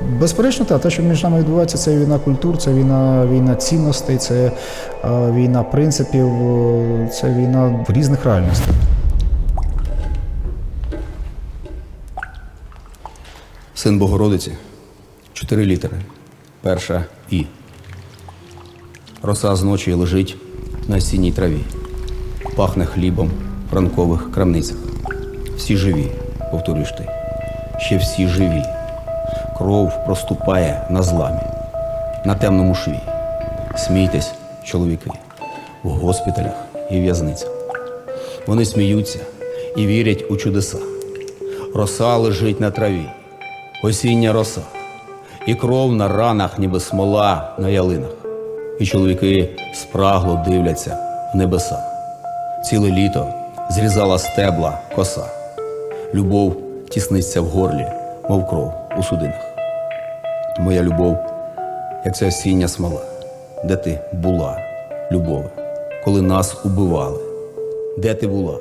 Безперечно, так, те, що між нами відбувається, це війна культур, це війна, війна цінностей, це е, війна принципів, е, це війна різних реальностях. Син Богородиці. Чотири літери. Перша І. Роса з ночі лежить на осінній траві. Пахне хлібом в ранкових крамницях. Всі живі, повторюєш ти. Ще всі живі. Кров проступає на зламі, на темному шві. Смійтесь, чоловіки, в госпіталях і в'язницях. Вони сміються і вірять у чудеса. Роса лежить на траві, осіння роса, і кров на ранах, ніби смола на ялинах. І чоловіки спрагло дивляться в небеса. Ціле літо зрізала стебла коса. Любов тісниться в горлі, мов кров у судинах. Моя любов, як ця осіння смола, де ти була, любове, коли нас убивали, де ти була?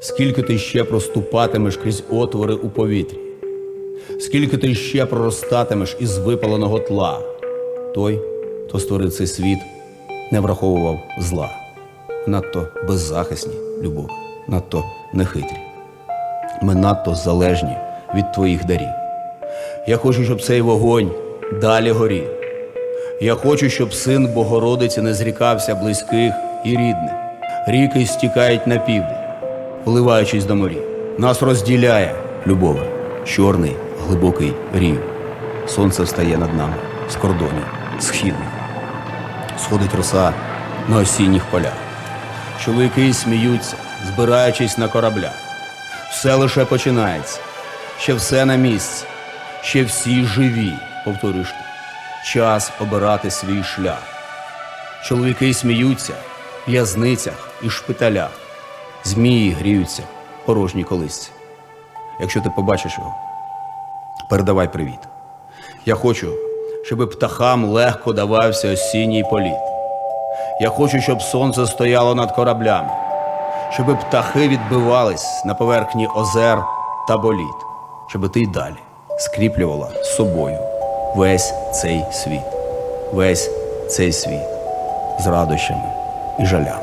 Скільки ти ще проступатимеш крізь отвори у повітрі? Скільки ти ще проростатимеш із випаленого тла? Той, хто створив цей світ, не враховував зла. Надто беззахисні, любов, надто нехитрі. Ми надто залежні від твоїх дарів. Я хочу, щоб цей вогонь далі горів. Я хочу, щоб син Богородиці не зрікався близьких і рідних. Ріки стікають на південь, вливаючись до морів. Нас розділяє любове, чорний глибокий рів. Сонце встає над нами з кордонів східних. Сходить роса на осінніх полях. Чоловіки сміються, збираючись на кораблях. Все лише починається, ще все на місці, ще всі живі, повторюєш ти. Час обирати свій шлях. Чоловіки сміються в в'язницях і шпиталях. Змії гріються в порожній колисці. Якщо ти побачиш його, передавай привіт. Я хочу, щоб птахам легко давався осінній політ. Я хочу, щоб сонце стояло над кораблями, щоб птахи відбивались на поверхні озер та боліт, щоб ти й далі скріплювала з собою весь цей світ, весь цей світ з радощами і жалями.